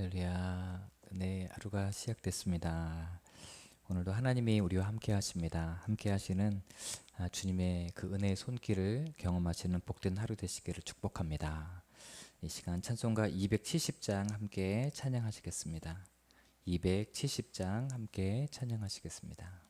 할렐루야. 네, 하루가 시작됐습니다. 오늘도 하나님이 우리와 함께 하십니다. 함께 하시는 아, 주님의 그 은혜의 손길을 경험하시는 복된 하루 되시기를 축복합니다. 이 시간 찬송가 270장 함께 찬양하시겠습니다. 270장 함께 찬양하시겠습니다.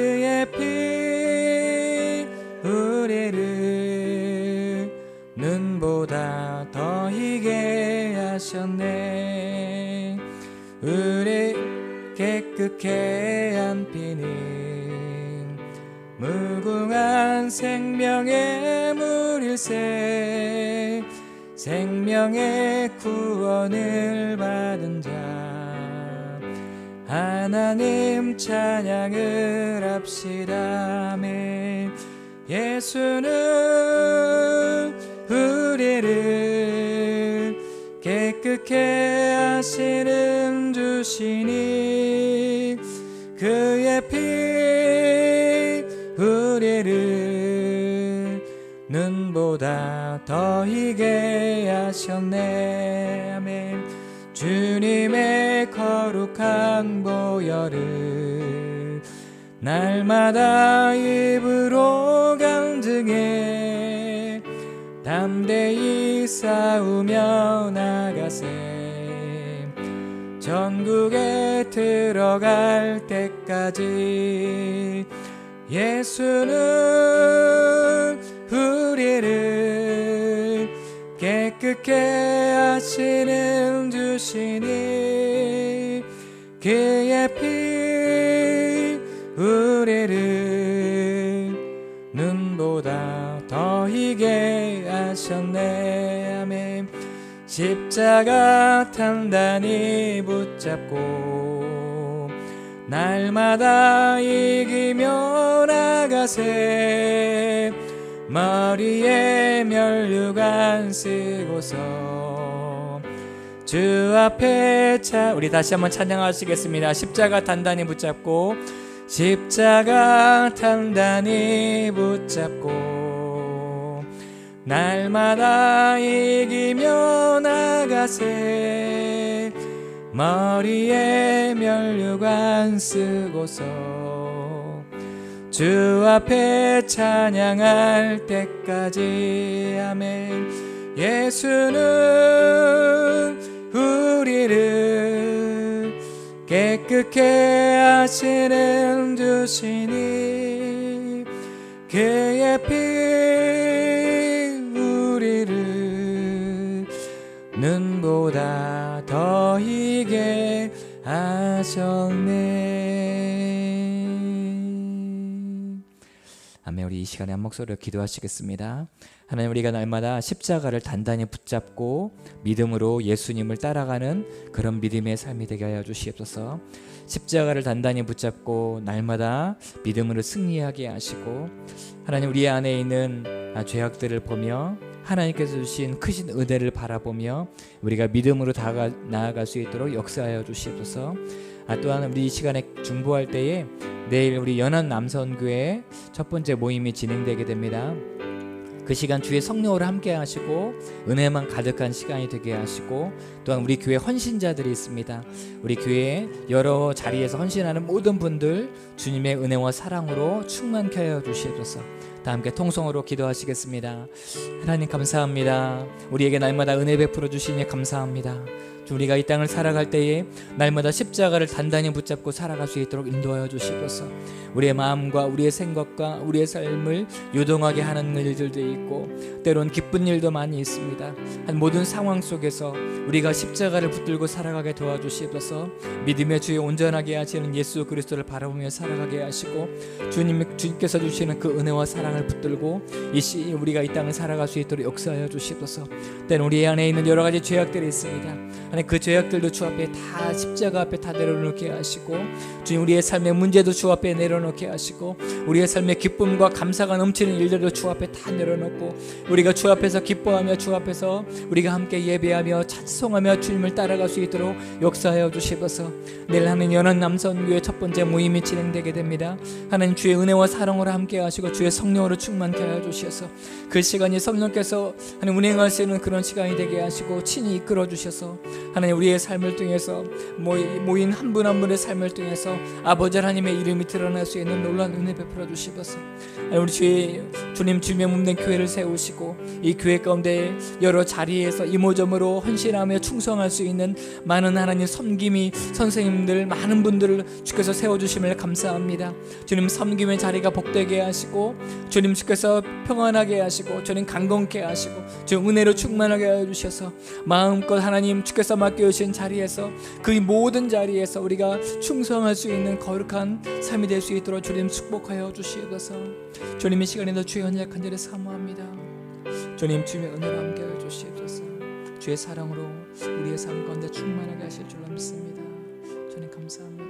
그의 피 우리를 눈보다 더 희게 하셨네. 우리 깨끗게 한 피는 무궁한 생명의 물일세. 생명의 구원을 받은 자 하나님 찬양을 합시다 아멘 예수는 우리를 깨끗게 하시는 주시니 그의 피 우리를 눈보다 더 희게 하셨네. 아멘 주님의 거룩한 보혈을 날마다 입으로 간증해 담대히 싸우며 나가세. 전국에 들어갈 때까지 예수는 우리를 깨끗게 하시는 주시니 그의 피 우리를 눈보다 더 희게 하셨네. 아멘. 십자가 단단히 붙잡고 날마다 이기며 나가세 머리에 면류관 쓰고서 주 앞에 차 우리 다시 한번 찬양하시겠습니다. 십자가 단단히 붙잡고 십자가 단단히 붙잡고 날마다 이기며 나가세. 머리에 면류관 쓰고서 주 앞에 찬양할 때까지. 아멘. 예수는 우리를 깨끗게 하시는 주시니 그의 피 우리를 눈보다 더 희게 하셨네 아멘 우리 이 시간에 한 목소리로 기도하시겠습니다. 하나님 우리가 날마다 십자가를 단단히 붙잡고 믿음으로 예수님을 따라가는 그런 믿음의 삶이 되게 하여 주시옵소서. 십자가를 단단히 붙잡고 날마다 믿음으로 승리하게 하시고 하나님 우리 안에 있는 아, 죄악들을 보며 하나님께서 주신 크신 은혜를 바라보며 우리가 믿음으로 다가, 나아갈 수 있도록 역사하여 주시옵소서 아, 또한 우리 이 시간에 중보할 때에 내일 우리 연안 남선교회 첫 번째 모임이 진행되게 됩니다. 그 시간 주의 성령으로 함께 하시고 은혜만 가득한 시간이 되게 하시고 또 또한 우리 교회 헌신자들이 있습니다. 우리 교회 여러 자리에서 헌신하는 모든 분들 주님의 은혜와 사랑으로 충만케 하여 주시옵소서. 다 함께 통성으로 기도하시겠습니다. 하나님 감사합니다. 우리에게 날마다 은혜 베풀어 주시니 감사합니다. 주 우리가 이 땅을 살아갈 때에 날마다 십자가를 단단히 붙잡고 살아갈 수 있도록 인도하여 주시옵소서. 우리의 마음과 우리의 생각과 우리의 삶을 요동하게 하는 일들도 있고 때론 기쁜 일도 많이 있습니다. 한 모든 상황 속에서 우리가 십자가를 붙들고 살아가게 도와주시옵소서. 믿음의 주에 온전하게 하시는 예수 그리스도를 바라보며 살아가게 하시고 주님 주님께서 주시는 그 은혜와 사랑을 붙들고 이 시 우리가 이 땅을 살아갈 수 있도록 역사하여 주시옵소서. 때는 우리 안에 있는 여러 가지 죄악들이 있습니다. 하나님 그 죄악들도 주 앞에 다 십자가 앞에 다 내려놓게 하시고 주님 우리의 삶의 문제도 주 앞에 내려놓게 하시고 우리의 삶의 기쁨과 감사가 넘치는 일들도 주 앞에 다 내려놓고 우리가 주 앞에서 기뻐하며 주 앞에서 우리가 함께 예배하며 찬송하며 주님을 따라갈 수 있도록 역사하여 주시옵소서. 내일 하는 연한 남성교회 첫 번째 모임이 진행되게 됩니다. 하나님 주의 은혜와 사랑으로 함께 하시고 주의 성령으로 충만케 하여 주셔서 그 시간이 성령께서 하나님 운행하시는 그런 시간이 되게 하시고 친히 이끌어 주셔서 하나님 우리의 삶을 통해서 모인 한분한 분의 삶을 통해서 아버지 하나님의 이름이 드러날 수 있는 놀라운 은혜 베풀어 주시옵소서. 우리 주의 주님 주님의 몸된 교회를 세우시고 이 교회 가운데 여러 자리에서 이모저모로 헌신하며 충성할 수 있는 많은 하나님 섬김이 선생님들 많은 분들을 주께서 세워 주심을 감사합니다. 주님 섬김의 자리가 복되게 하시고 주님 주께서 평안하게 하시고 주님 강건케 하시고 주 은혜로 충만하게 하여 주셔서 마음껏 하나님 주께서 맡겨 주신 자리에서 그 모든 자리에서 우리가 충성할 수 있는 거룩한 삶이 될 수 있도록 주님 축복하여 주시옵소서. 주님 이 시간에도 주의 언약한 자를 사모합니다. 주님 주의 은혜로 함께하여 주시옵소서. 주의 사랑으로 우리의 삶 가운데 충만하게 하실 줄로 믿습니다. 주님 감사합니다.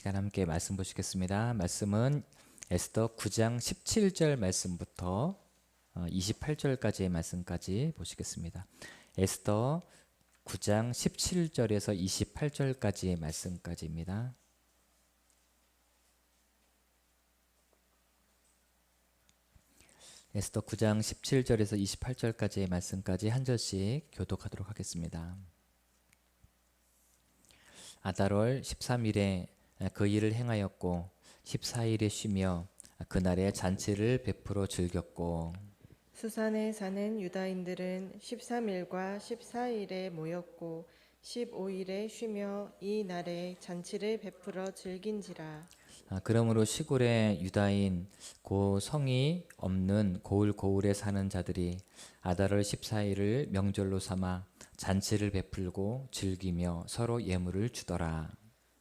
시간 함께 말씀 보시겠습니다. 말씀은 에스더 9장 17절 말씀부터 28절까지의 말씀까지 보시겠습니다. 에스더 9장 17절에서 28절까지의 말씀까지입니다. 에스더 9장 17절에서 28절까지의 말씀까지 한 절씩 교독하도록 하겠습니다. 아달월 13일에 그 일을 행하였고 14일에 쉬며 그날에 잔치를 베풀어 즐겼고 수산에 사는 유다인들은 13일과 14일에 모였고 15일에 쉬며 이 날에 잔치를 베풀어 즐긴지라 아, 그러므로 시골의 유다인 고 성이 없는 고을 고을에 사는 자들이 아달월 14일을 명절로 삼아 잔치를 베풀고 즐기며 서로 예물을 주더라.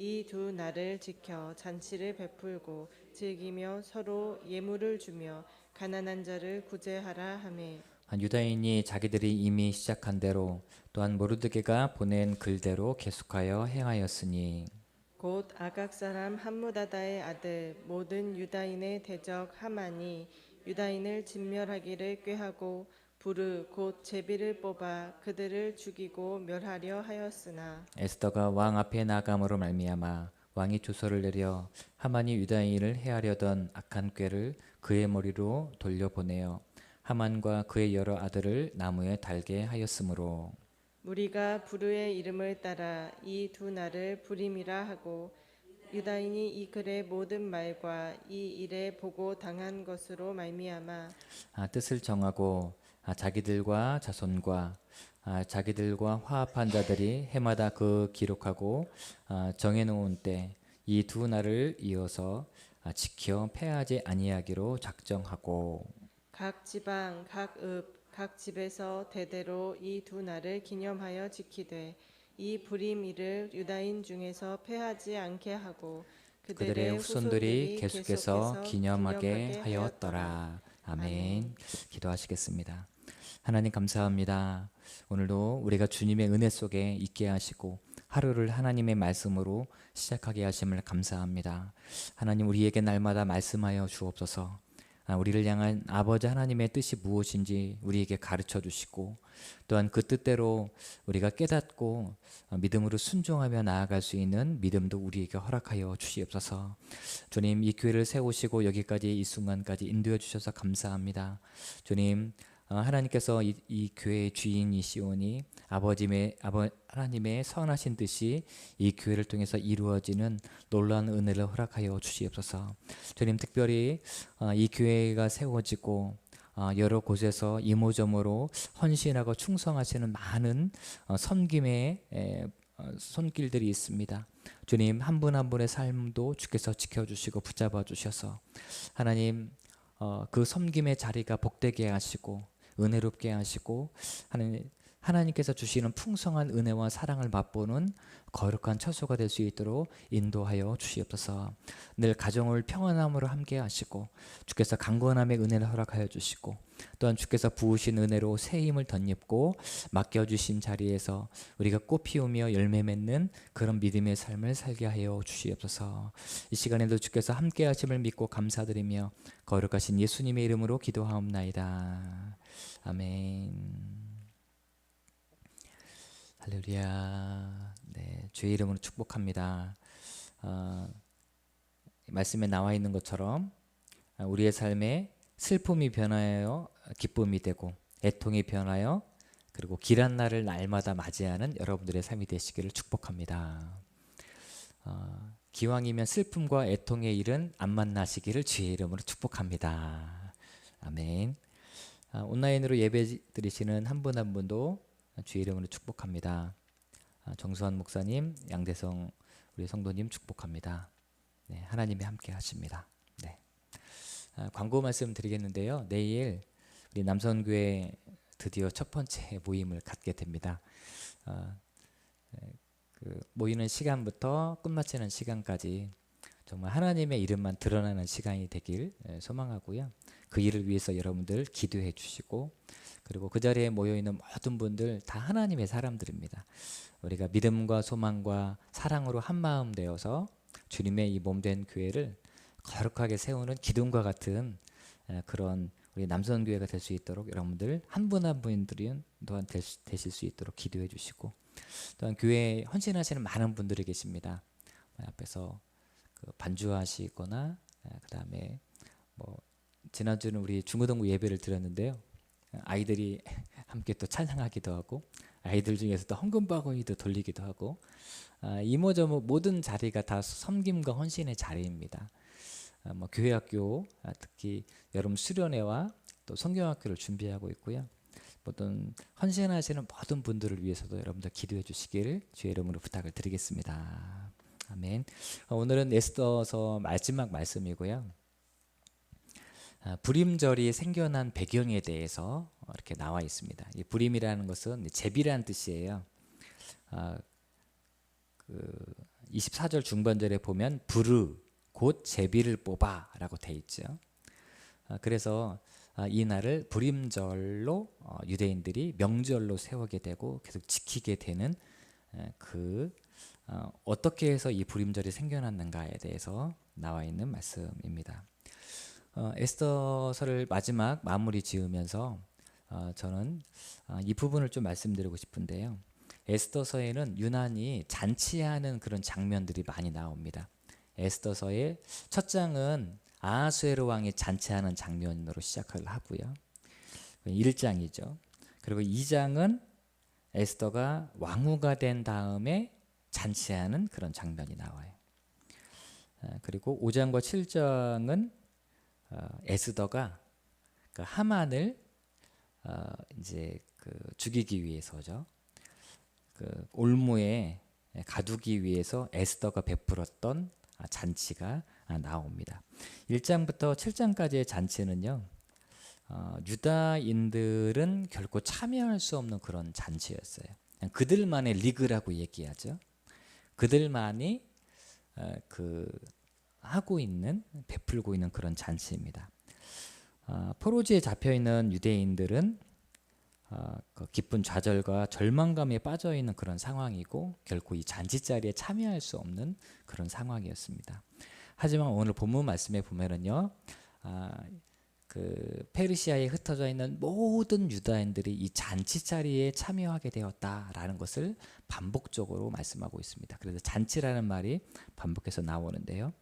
이 두 날을 지켜 잔치를 베풀고 즐기며 서로 예물을 주며 가난한 자를 구제하라 하매. 유다인이 자기들이 이미 시작한 대로 또한 모르드게가 보낸 글대로 계속하여 행하였으니. 곧 아각 사람 함무다다의 아들 모든 유다인의 대적 하만이 유다인을 진멸하기를 꾀하고 부르 곧 제비를 뽑아 그들을 죽이고 멸하려 하였으나 에스더가 왕 앞에 나감으로 말미암아 왕이 조서를 내려 하만이 유다인을 해하려던 악한 꾀를 그의 머리로 돌려보내어 하만과 그의 여러 아들을 나무에 달게 하였으므로. 무리가 부르의 이름을 따라 이 두 날을 부림이라 하고 유다인이 이 글의 모든 말과 이 일에 보고 당한 것으로 말미암아 아, 뜻을 정하고 아, 자기들과 자손과 아, 자기들과 화합한 자들이 해마다 그 기록하고 아, 정해놓은 때 이 두 날을 이어서 아, 지켜 패하지 아니하기로 작정하고 각 지방 각 읍 각 집에서 대대로 이 두 날을 기념하여 지키되 이 부림이를 유다인 중에서 패하지 않게 하고 그들의 후손들이 계속해서 기념하게 하였더라. 아멘. 기도하시겠습니다. 하나님 감사합니다. 오늘도 우리가 주님의 은혜 속에 있게 하시고 하루를 하나님의 말씀으로 시작하게 하심을 감사합니다. 하나님 우리에게 날마다 말씀하여 주옵소서. 아, 우리를 향한 아버지 하나님의 뜻이 무엇인지 우리에게 가르쳐 주시고 또한 그 뜻대로 우리가 깨닫고 어, 믿음으로 순종하며 나아갈 수 있는 믿음도 우리에게 허락하여 주시옵소서. 주님 이 교회를 세우시고 여기까지 이 순간까지 인도해 주셔서 감사합니다. 주님 어, 하나님께서 이, 이 교회의 주인이시오니 아버지의 아버 하나님의 선하신 뜻이 이 교회를 통해서 이루어지는 놀라운 은혜를 허락하여 주시옵소서. 주님 특별히 어, 이 교회가 세워지고 어, 여러 곳에서 이모저모로 헌신하고 충성하시는 많은 어, 섬김의 에, 어, 손길들이 있습니다. 주님 한 분 한 분의 삶도 주께서 지켜주시고 붙잡아 주셔서 하나님 어, 그 섬김의 자리가 복되게 하시고 은혜롭게 하시고 하나님 하나님께서 주시는 풍성한 은혜와 사랑을 맛보는 거룩한 처소가 될 수 있도록 인도하여 주시옵소서. 늘 가정을 평안함으로 함께 하시고 주께서 강건함의 은혜를 허락하여 주시고 또한 주께서 부으신 은혜로 새 힘을 덧입고 맡겨 주신 자리에서 우리가 꽃 피우며 열매 맺는 그런 믿음의 삶을 살게 하여 주시옵소서. 이 시간에도 주께서 함께 하심을 믿고 감사드리며 거룩하신 예수님의 이름으로 기도하옵나이다. 아멘. 할렐루야. 네, 주의 이름으로 축복합니다. 어, 말씀에 나와 있는 것처럼 아, 우리의 삶에 슬픔이 변하여 기쁨이 되고 애통이 변하여 그리고 길한 날을 날마다 맞이하는 여러분들의 삶이 되시기를 축복합니다. 어, 기왕이면 슬픔과 애통의 일은 안 만나시기를 주의 이름으로 축복합니다. 아멘. 아, 온라인으로 예배 드리시는 한 분한 분도 주의 이름으로 축복합니다. 아, 정수환 목사님, 양대성 우리 성도님 축복합니다. 네, 하나님이 함께 하십니다. 네. 아, 광고 말씀 드리겠는데요. 내일 우리 남선교회 드디어 첫 번째 모임을 갖게 됩니다. 아, 네, 그 모이는 시간부터 끝마치는 시간까지 정말 하나님의 이름만 드러나는 시간이 되길 예, 소망하고요. 그 일을 위해서 여러분들 기도해 주시고 그리고 그 자리에 모여 있는 모든 분들 다 하나님의 사람들입니다. 우리가 믿음과 소망과 사랑으로 한 마음 되어서 주님의 이 몸된 교회를 거룩하게 세우는 기둥과 같은 에, 그런 우리 남선 교회가 될 수 있도록 여러분들 한 분 한 분들이 또한 되실 수 있도록 기도해 주시고 또한 교회에 헌신하시는 많은 분들이 계십니다. 앞에서 그 반주하시거나 그 다음에 뭐 지난주는 우리 중고등부 예배를 드렸는데요. 아이들이 함께 또 찬양하기도 하고 아이들 중에서도 헌금 바구니도 돌리기도 하고 아, 이모저모 모든 자리가 다 섬김과 헌신의 자리입니다. 아, 뭐 교회학교 아, 특히 여름 수련회와 또 성경학교를 준비하고 있고요. 모든 헌신하시는 모든 분들을 위해서도 여러분들 기도해 주시기를 주의 이름으로 부탁을 드리겠습니다. 아멘. 어, 오늘은 에스더서 마지막 말씀이고요. 아, 불임절이 생겨난 배경에 대해서 어, 이렇게 나와 있습니다. 이 불임이라는 것은 제비라는 뜻이에요. 아, 그 24절 중반절에 보면 부르 곧 제비를 뽑아라고 돼 있죠. 아, 그래서 아, 이 날을 불임절로 어, 유대인들이 명절로 세우게 되고 계속 지키게 되는 에, 그 어, 어떻게 해서 이 불임절이 생겨났는가에 대해서 나와 있는 말씀입니다. 어, 에스더서를 마지막 마무리 지으면서 어, 저는 어, 이 부분을 좀 말씀드리고 싶은데요. 에스더서에는 유난히 잔치하는 그런 장면들이 많이 나옵니다. 에스더서의 첫 장은 아하수에로 왕이 잔치하는 장면으로 시작을 하고요. 1장이죠. 그리고 2장은 에스더가 왕후가 된 다음에 잔치하는 그런 장면이 나와요. 아, 그리고 5장과 7장은 어, 에스더가 그 하만을 어, 이제 그 죽이기 위해서죠. 그 올무에 가두기 위해서 에스더가 베풀었던 아, 잔치가 아, 나옵니다. 1장부터 7장까지의 잔치는요. 어, 유다인들은 결코 참여할 수 없는 그런 잔치였어요. 그들만의 리그라고 얘기하죠. 그들만이 어, 그 하고 있는 베풀고 있는 그런 잔치입니다. 어, 포로지에 잡혀 있는 유대인들은 어, 그 깊은 좌절과 절망감에 빠져 있는 그런 상황이고 결코 이 잔치 자리에 참여할 수 없는 그런 상황이었습니다. 하지만 오늘 본문 말씀에 보면은요, 아, 그 페르시아에 흩어져 있는 모든 유다인들이 이 잔치 자리에 참여하게 되었다라는 것을 반복적으로 말씀하고 있습니다. 그래서 잔치라는 말이 반복해서 나오는데요.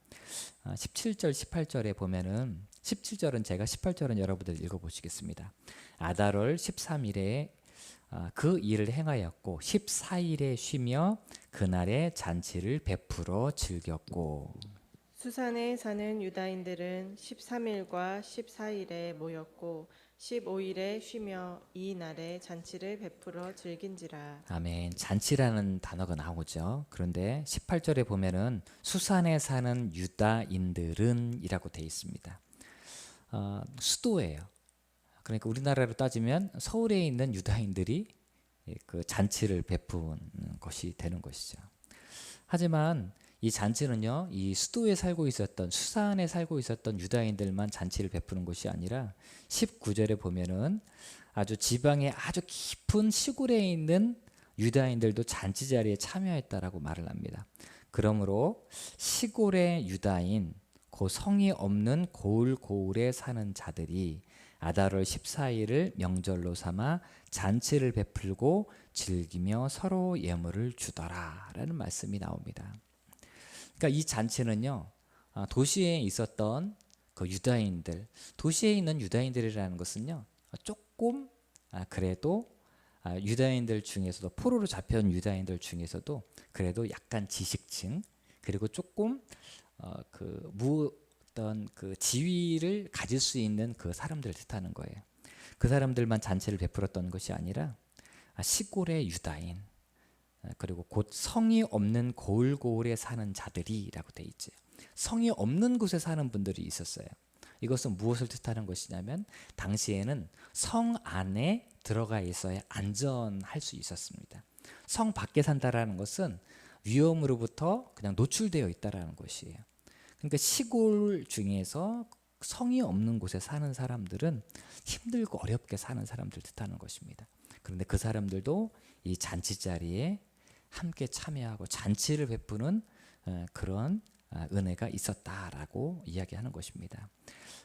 아, 17절, 18절에 보면은 17절은 제가 18절은 여러분들 읽어보시겠습니다. 아달월 13일에 아, 그 일을 행하였고 14일에 쉬며 그날의 잔치를 베풀어 즐겼고 수산에 사는 유다인들은 13일과 14일에 모였고 15일에 쉬며 이 날에 잔치를 베풀어 즐긴지라 아멘. 잔치라는 단어가 나오죠. 그런데 18절에 보면은 수산에 사는 유다인들은이라고 돼 있습니다. 어, 수도예요. 그러니까 우리나라로 따지면 서울에 있는 유다인들이 그 잔치를 베푸는 것이 되는 것이죠. 하지만 이 잔치는요, 이 수도에 살고 있었던 수산에 살고 있었던 유다인들만 잔치를 베푸는 것이 아니라 19절에 보면은 아주 지방의 아주 깊은 시골에 있는 유다인들도 잔치 자리에 참여했다라고 말을 합니다. 그러므로 시골의 유다인, 그 성이 없는 고을 고을에 사는 자들이 아달월 14일을 명절로 삼아 잔치를 베풀고 즐기며 서로 예물을 주더라라는 말씀이 나옵니다. 그러니까 이 잔치는요 아, 도시에 있었던 그 유다인들, 도시에 있는 유다인들이라는 것은요 조금 아, 그래도 아, 유다인들 중에서도 포로로 잡혀온 유다인들 중에서도 그래도 약간 지식층 그리고 조금 어, 그 무, 어떤 그 지위를 가질 수 있는 그 사람들 뜻하는 거예요. 그 사람들만 잔치를 베풀었던 것이 아니라 아, 시골의 유다인 아, 그리고 곧 성이 없는 고을고을에 사는 자들이라고 돼 있죠. 성이 없는 곳에 사는 분들이 있었어요. 이것은 무엇을 뜻하는 것이냐면 당시에는 성 안에 들어가 있어야 안전할 수 있었습니다. 성 밖에 산다라는 것은 위험으로부터 그냥 노출되어 있다라는 것이에요. 그러니까 시골 중에서 성이 없는 곳에 사는 사람들은 힘들고 어렵게 사는 사람들 뜻하는 것입니다. 그런데 그 사람들도 이 잔치 자리에 함께 참여하고 잔치를 베푸는 어, 그런 아, 은혜가 있었다라고 이야기하는 것입니다.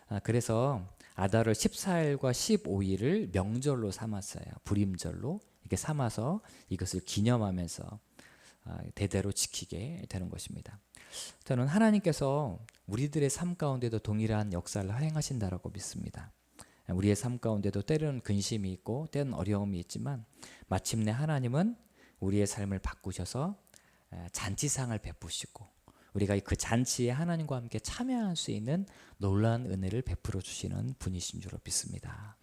아, 그래서 아달월 14일과 15일을 명절로 삼았어요. 불임절로 이렇게 삼아서 이것을 기념하면서 아, 대대로 지키게 되는 것입니다. 저는 하나님께서 우리들의 삶 가운데도 동일한 역사를 행하신다라고 믿습니다. 우리의 삶 가운데도 때로는 근심이 있고 때로는 어려움이 있지만 마침내 하나님은 우리의 삶을 바꾸셔서 잔치상을 베푸시고 우리가 그 잔치에 하나님과 함께 참여할 수 있는 놀라운 은혜를 베풀어 주시는 분이신 줄로 믿습니다.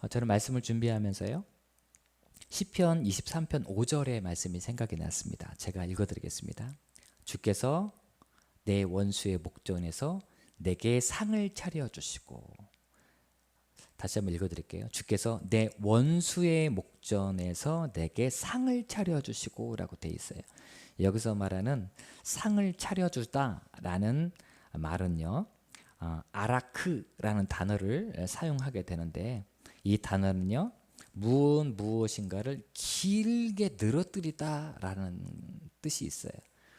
어, 저는 말씀을 준비하면서요. 시편 23편 5절의 말씀이 생각이 났습니다. 제가 읽어 드리겠습니다. 주께서 내 원수의 목전에서 내게 상을 차려 주시고 다시 한번 읽어 드릴게요. 주께서 내 원수의 목전에서 내게 상을 차려 주시고 라고 돼 있어요. 여기서 말하는 상을 차려 주다라는 말은요. 어, 아라크라는 단어를 사용하게 되는데 이 단어는요 무엇 무엇인가를 길게 늘어뜨리다라는 뜻이 있어요.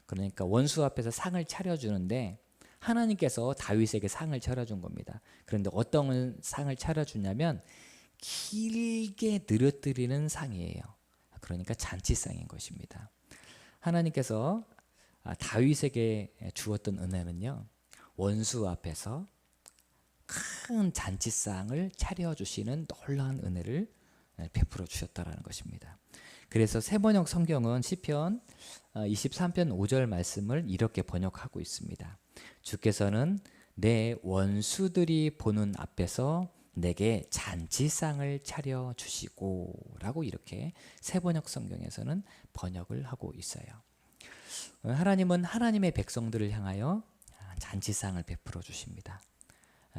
그러니까 원수 앞에서 상을 차려주는데 하나님께서 다윗에게 상을 차려준 겁니다. 그런데 어떤 상을 차려주냐면 길게 늘어뜨리는 상이에요. 그러니까 잔치상인 것입니다. 하나님께서 아, 다윗에게 주었던 은혜는요. 원수 앞에서 큰 잔치상을 차려주시는 놀라운 은혜를 베풀어 주셨다라는 것입니다. 그래서 세번역 성경은 시편 23편 5절 말씀을 이렇게 번역하고 있습니다. 주께서는 내 원수들이 보는 앞에서 내게 잔치상을 차려 주시고라고 이렇게 세번역 성경에서는 번역을 하고 있어요. 하나님은 하나님의 백성들을 향하여 잔치상을 베풀어 주십니다.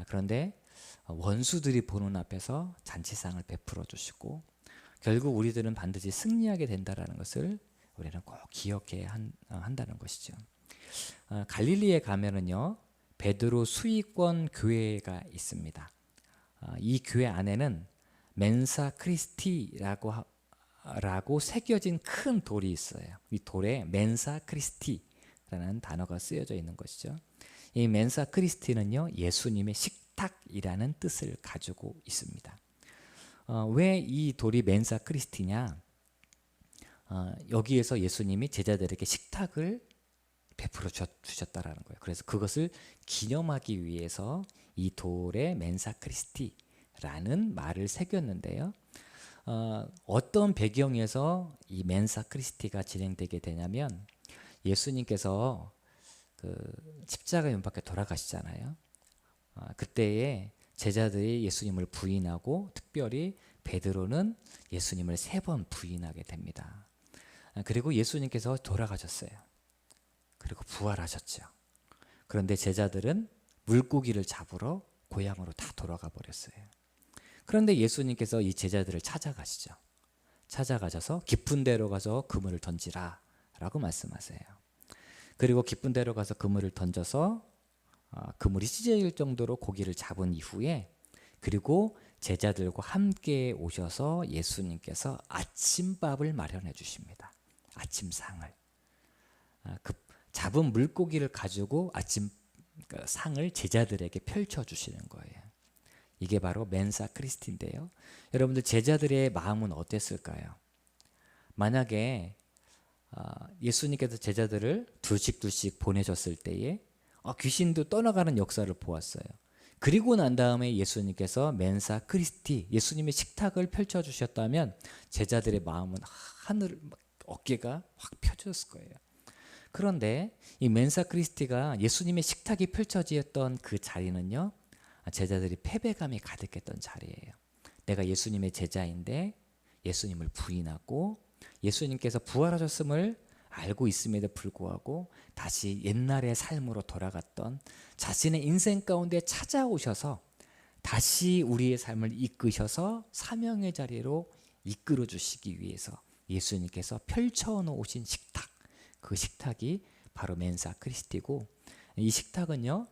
그런데 원수들이 보는 앞에서 잔치상을 베풀어 주시고 결국 우리들은 반드시 승리하게 된다라는 것을 우리는 꼭 기억해야 한, 다는 것이죠. 어, 갈릴리에 가면은요 베드로 수익권 교회가 있습니다. 어, 이 교회 안에는 멘사 크리스티라고 하, 라고 새겨진 큰 돌이 있어요. 이 돌에 멘사 크리스티라는 단어가 쓰여져 있는 것이죠. 이 멘사 크리스티는요 예수님의 식탁이라는 뜻을 가지고 있습니다. 어, 왜이 돌이 멘사 크리스티냐? 어, 여기에서 예수님이 제자들에게 식탁을 베풀어 주셨다라는 거예요. 그래서 그것을 기념하기 위해서 이 돌에 멘사 크리스티라는 말을 새겼는데요. 어, 어떤 배경에서 이 멘사 크리스티가 진행되게 되냐면 예수님께서 그 십자가 연밖에 돌아가시잖아요. 어, 그때에 제자들이 예수님을 부인하고 특별히 베드로는 예수님을 세 번 부인하게 됩니다. 어, 그리고 예수님께서 돌아가셨어요. 그리고 부활하셨죠. 그런데 제자들은 물고기를 잡으러 고향으로 다 돌아가 버렸어요. 그런데 예수님께서 이 제자들을 찾아가시죠. 찾아가셔서 깊은 데로 가서 그물을 던지라 라고 말씀하세요. 그리고 깊은 데로 가서 그물을 던져서 어, 그물이 찢어질 정도로 고기를 잡은 이후에 그리고 제자들과 함께 오셔서 예수님께서 아침밥을 마련해 주십니다. 아침상을. 아, 그 잡은 물고기를 가지고 아침 그 상을 제자들에게 펼쳐 주시는 거예요. 이게 바로 멘사 크리스티인데요. 여러분들 제자들의 마음은 어땠을까요? 만약에 아, 예수님께서 제자들을 둘씩 둘씩 보내셨을 때에 아, 귀신도 떠나가는 역사를 보았어요. 그리고 난 다음에 예수님께서 멘사 크리스티 예수님의 식탁을 펼쳐 주셨다면 제자들의 마음은 하늘 어깨가 확 펴졌을 거예요. 그런데 이 멘사 크리스티가 예수님의 식탁이 펼쳐지었던 그 자리는요. 제자들이 패배감이 가득했던 자리예요. 내가 예수님의 제자인데 예수님을 부인하고 예수님께서 부활하셨음을 알고 있음에도 불구하고 다시 옛날의 삶으로 돌아갔던 자신의 인생 가운데 찾아오셔서 다시 우리의 삶을 이끄셔서 사명의 자리로 이끌어 주시기 위해서 예수님께서 펼쳐 놓으신 식탁 그 식탁이 바로 멘사 크리스티고 이 식탁은요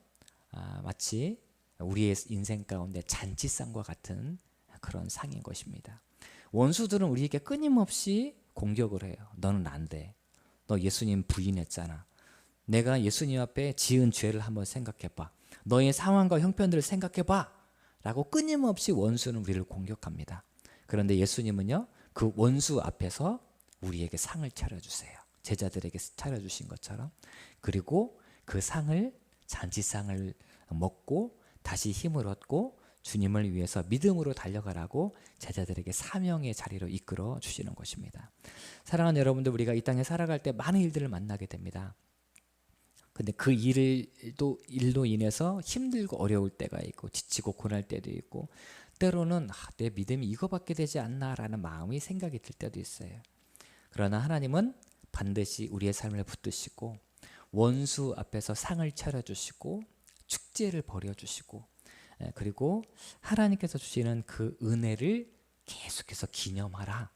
아, 마치 우리의 인생 가운데 잔치상과 같은 그런 상인 것입니다. 원수들은 우리에게 끊임없이 공격을 해요. 너는 안 돼. 너 예수님 부인했잖아. 내가 예수님 앞에 지은 죄를 한번 생각해 봐. 너의 상황과 형편들을 생각해 봐. 라고 끊임없이 원수는 우리를 공격합니다. 그런데 예수님은요, 그 원수 앞에서 우리에게 상을 차려주세요. 제자들에게 차려주신 것처럼. 그리고 그 상을, 잔치상을 먹고 다시 힘을 얻고 주님을 위해서 믿음으로 달려가라고 제자들에게 사명의 자리로 이끌어 주시는 것입니다. 사랑하는 여러분들, 우리가 이 땅에 살아갈 때 많은 일들을 만나게 됩니다. 근데 그 일도 일로 인해서 힘들고 어려울 때가 있고 지치고 고날 때도 있고 때로는 아, 내 믿음이 이거밖에 되지 않나라는 마음이 생각이 들 때도 있어요. 그러나 하나님은 반드시 우리의 삶을 붙드시고 원수 앞에서 상을 차려주시고 축제를 벌여주시고 예, 그리고 하나님께서 주시는 그 은혜를 계속해서 기념하라.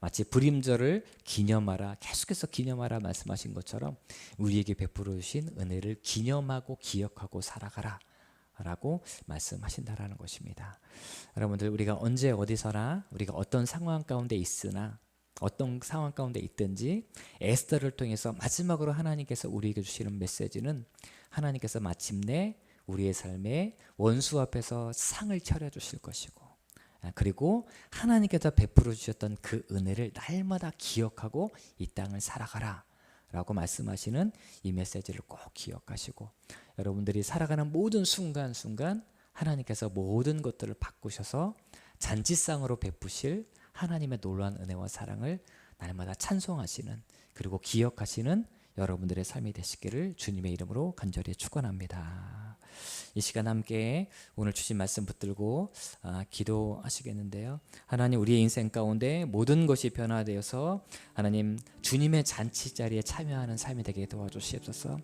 마치 불임절을 기념하라, 계속해서 기념하라 말씀하신 것처럼 우리에게 베풀어 주신 은혜를 기념하고 기억하고 살아가라 라고 말씀하신다라는 것입니다. 여러분들 우리가 언제 어디서나 우리가 어떤 상황 가운데 있으나 어떤 상황 가운데 있든지 에스더를 통해서 마지막으로 하나님께서 우리에게 주시는 메시지는 하나님께서 마침내 우리의 삶에 원수 앞에서 상을 차려 주실 것이고 아, 그리고 하나님께서 베풀어 주셨던 그 은혜를 날마다 기억하고 이 땅을 살아가라 라고 말씀하시는 이 메시지를 꼭 기억하시고 여러분들이 살아가는 모든 순간순간 하나님께서 모든 것들을 바꾸셔서 잔치상으로 베푸실 하나님의 놀라운 은혜와 사랑을 날마다 찬송하시는 그리고 기억하시는 여러분들의 삶이 되시기를 주님의 이름으로 간절히 축원합니다. 이 시간 함께 오늘 주신 말씀 붙들고 아, 기도하시겠는데요. 하나님 우리의 인생 가운데 모든 것이 변화되어서 하나님 주님의 잔치 자리에 참여하는 삶이 되게 도와주시옵소서.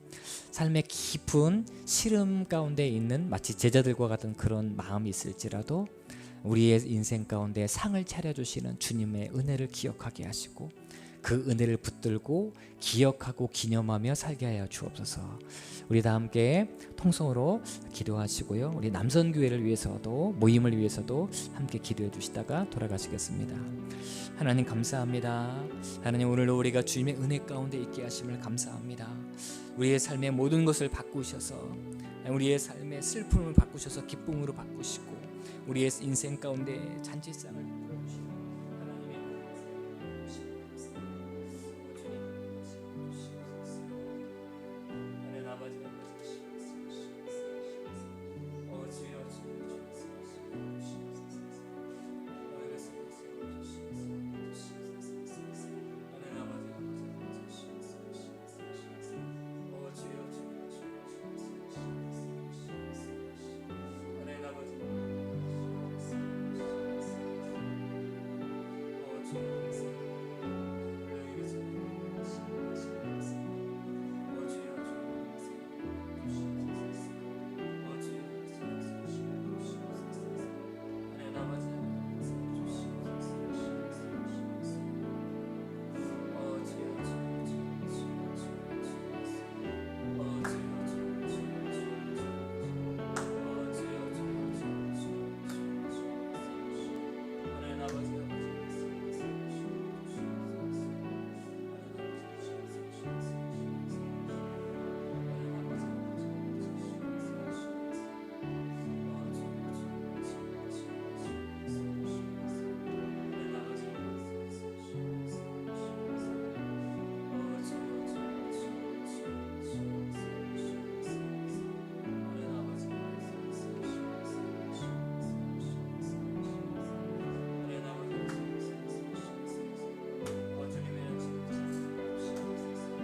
삶의 깊은 시름 가운데 있는 마치 제자들과 같은 그런 마음이 있을지라도 우리의 인생 가운데 상을 차려주시는 주님의 은혜를 기억하게 하시고 그 은혜를 붙들고 기억하고 기념하며 살게 하여 주옵소서. 우리 다 함께 통성으로 기도하시고요. 우리 남선 교회를 위해서도 모임을 위해서도 함께 기도해 주시다가 돌아가시겠습니다. 하나님 감사합니다. 하나님 오늘도 우리가 주님의 은혜 가운데 있게 하심을 감사합니다. 우리의 삶의 모든 것을 바꾸셔서 우리의 삶의 슬픔을 바꾸셔서 기쁨으로 바꾸시고 우리의 인생 가운데 잔치상을